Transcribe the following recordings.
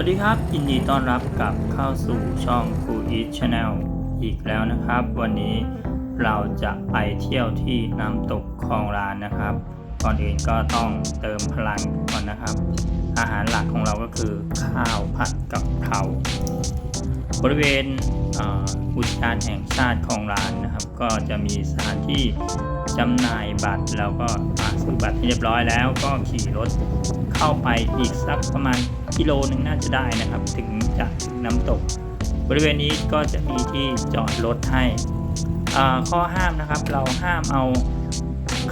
สวัสดีครับ ยินดีต้อนรับกลับเข้าสู่ช่องครูอีทชาแนลอีกแล้วนะครับ วันนี้เราจะไปเที่ยวที่น้ำตกคลองลานนะครับ ก่อนอื่นก็ต้องเติมพลังก่อนนะครับ อาหารหลักของเราก็คือข้าวผัดกับเพราบริเวณอุทยานแห่งชาติคลองลานนะครับ ก็จะมีสถานที่จำหน่ายบัตรแล้วก็ซื้อบัตรเรียบร้อยแล้วก็ขี่รถเข้าไปอีกสักประมาณกิโลหนึ่งน่าจะได้นะครับ ถึงจะถึงน้ำตก บริเวณนี้ก็จะมีที่จอดรถให้ข้อห้ามนะครับ เราห้ามเอา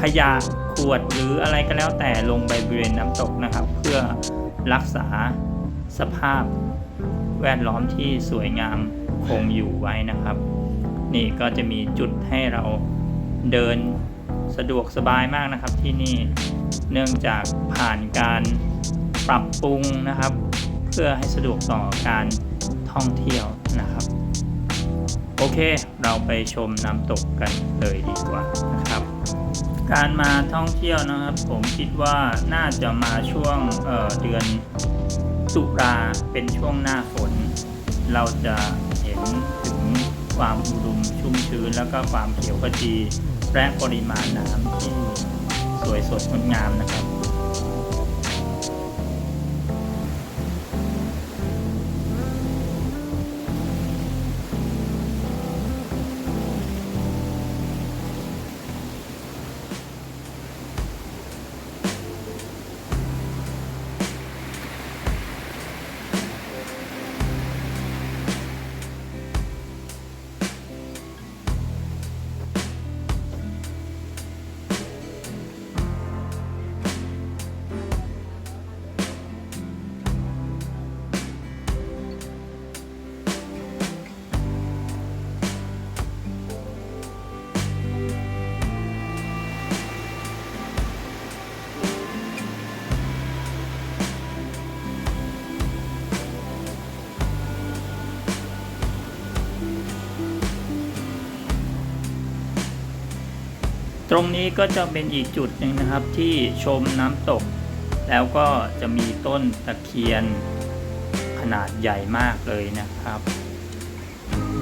ขยะ ขวดหรืออะไรก็แล้วแต่ลงไปบริเวณน้ำตกนะครับ เพื่อรักษาสภาพแวดล้อมที่สวยงามคงอยู่ไว้นะครับ นี่ก็จะมีจุดให้เราเดินสะดวกสบายมากนะครับที่นี่เนื่องจากผ่านการปรับปรุงนะครับ เพื่อให้สะดวกต่อการท่องเที่ยวนะครับ โอเค เราไปชมน้ำตกกันเลยดีกว่านะครับ การมาท่องเที่ยวนะครับ ผมคิดว่าน่าจะมาช่วงเเดือนตุลาเป็นช่วงหน้าฝน เราจะเห็นถึงความอุดมชุ่มชื้น แล้วก็ความเขียวขจีและปริมาณน้ำที่สวยสดงดงามนะครับ ตรงนี้ก็จะเป็นอีกจุดหนึ่งนะครับที่ชมน้ำตก แล้วก็จะมีต้นตะเคียนขนาดใหญ่มากเลยนะครับ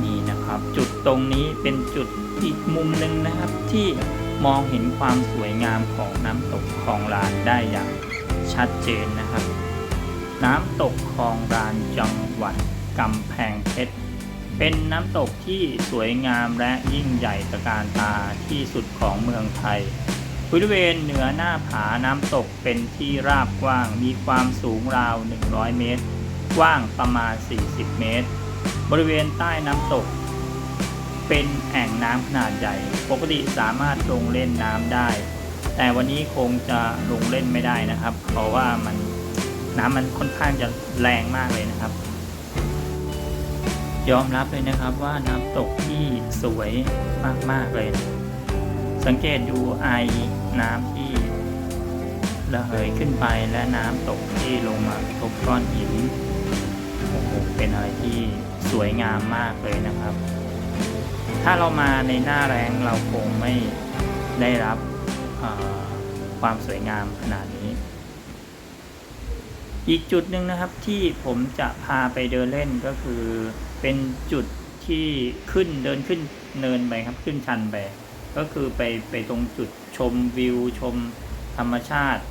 นี่นะครับจุดตรงนี้เป็นจุดอีกมุมหนึ่งนะครับที่มองเห็นความสวยงามของน้ำตกคลองลานได้อย่างชัดเจนนะครับ น้ำตกคลองลานจังหวัดกำแพงเพชร เป็นน้ำตกที่สวยงามและยิ่งใหญ่ตระการตาที่สุดของเมืองไทย บริเวณเหนือหน้าผาน้ำตกเป็นที่ราบกว้างมีความสูงราว 100 เมตร กว้างประมาณ 40 เมตร บริเวณใต้น้ำตก เป็นแอ่งน้ำขนาดใหญ่ ปกติสามารถลงเล่นน้ำได้ แต่วันนี้คงจะลงเล่นไม่ได้นะครับ เพราะว่ามันน้ำมันค่อนข้างจะแรงมากเลยนะครับ ยอมรับเลยนะครับว่าน้ำตกที่สวยมาก ๆ เลย สังเกตดูไอน้ำที่ระเหยขึ้นไปและน้ำตกที่ลงมากระทบก้อนหินโอ้โหเป็นอะไรที่สวยงามมากเลยนะครับ ถ้าเรามาในหน้าแรงเราคงไม่ได้รับความสวยงามขนาดนี้ อีกจุดหนึ่งนะครับที่ผมจะพาไปเดินเล่นก็คือ เป็นจุดที่ขึ้นเดินขึ้นเนินไปครับขึ้นชันไป ก็คือไปไปตรงจุดชมวิวชมธรรมชาติ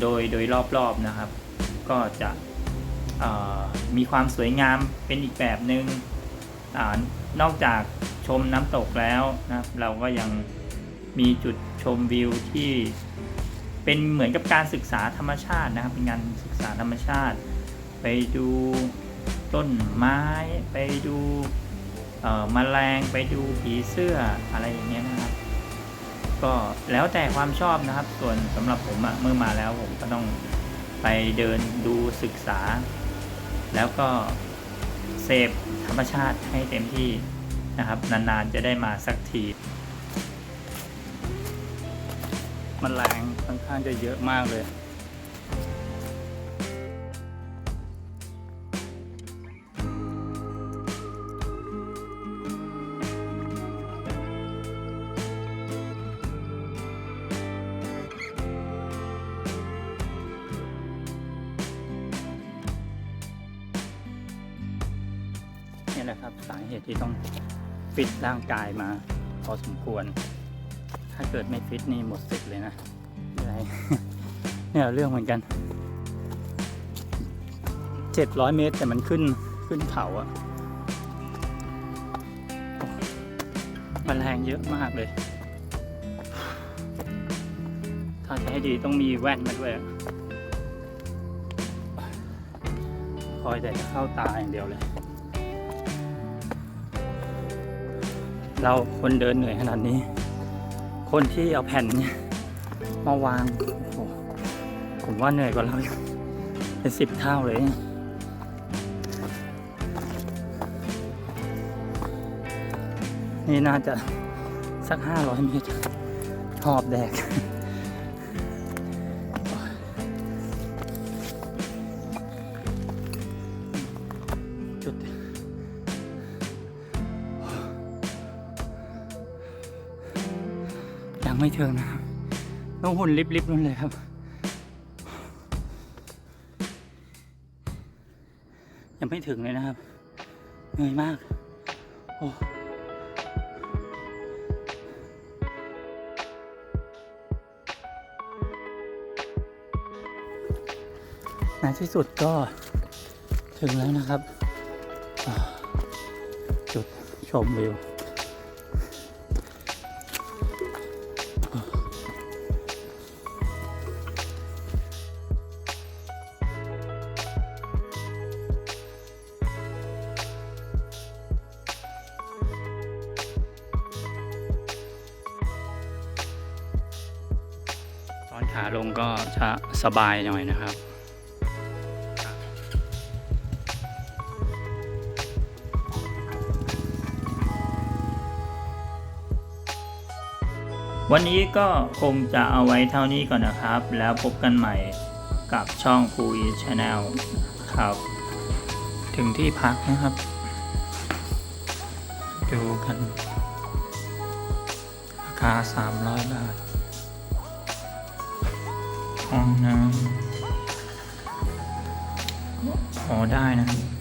โดยโดยรอบๆนะครับ ก็จะมีความสวยงามเป็นอีกแบบหนึง่งอนอกจากชมน้ำตกแล้วนะเราก็ยังมีจุดชมวิวที่เป็นเหมือนกับการศึกษาธรรมชาตินะครับ เป็นการศึกษาธรรมชาติ ไปดู ต้นไม้ไปดูมแมลงไปดูผีเสื้ออะไรอย่างเงี้ยนะครับ ก็แล้วแต่ความชอบนะครับ ส่วนสำหรับผมอะเมื่อมาแล้วผมก็ต้องไปเดินดูศึกษา แล้วก็เสพธรรมชาติให้เต็มที่นะครับ นานๆจะได้มาสักทีมันแรงค่อนข้างจะเยอะมากเลย นี่แหละครับ สาเหตุที่ต้องฟิตร่างกายมา พอสมควร ถ้าเกิดไม่ฟิตนี่หมดสิทธิ์เลยนะอะไรเนี่ยเรื่องเหมือนกันเจ็ดร้อยเมตรแต่มันขึ้นขึ้นเขาอะมันแรงเยอะมากเลย ถ้าจะให้ดีต้องมีแว่นมาด้วยอะคอยแต่จะเข้าตาอย่างเดียวเลย เราคนเดินเหนื่อยขนาดนี้ คนที่เอาแผ่นเนี่ยมาวางโอ้โหผมว่าเหนื่อยกว่าเราเป็นสิบเท่าเลยนี่น่าจะสักห้าร้อยเมตรหอบแดก ไม่ถึงนะครับ ต้องหุ่นลิบๆนั่นเลยครับ ยังไม่ถึงเลยนะครับ เหนื่อยมาก โอ้ในที่สุดก็ถึงแล้วนะครับ จุดชมวิว ขาลงก็จะสบายหน่อยนะครับวันนี้ก็คงจะเอาไว้เท่านี้ก่อนนะครับ แล้วพบกันใหม่กับช่องคูอีชาแนลครับ ถึงที่พักนะครับ ดูกัน ราคา 300 บาท ห้องน้ำพอได้นะครับ